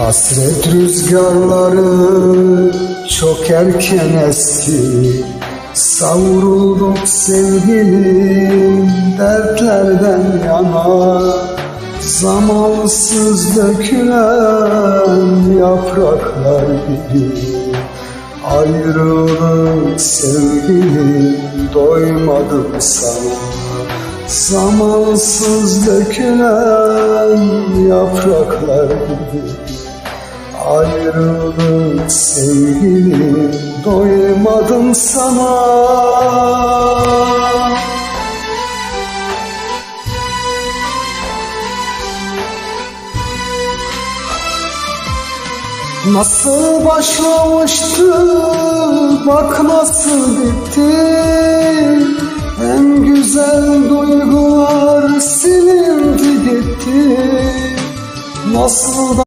Hasret rüzgarları çok erken esti. Savrulduk sevgilim dertlerden yana. Zamansız dökülen yapraklar gibi. Ayrılık sevgilim doymadım sana. Zamansız dökülen yapraklar gibi Ayrılık sevgilim doymadım sana. Nasıl başlamıştı bak nasıl bitti. En güzel duygular silindi gitti. Nasıl da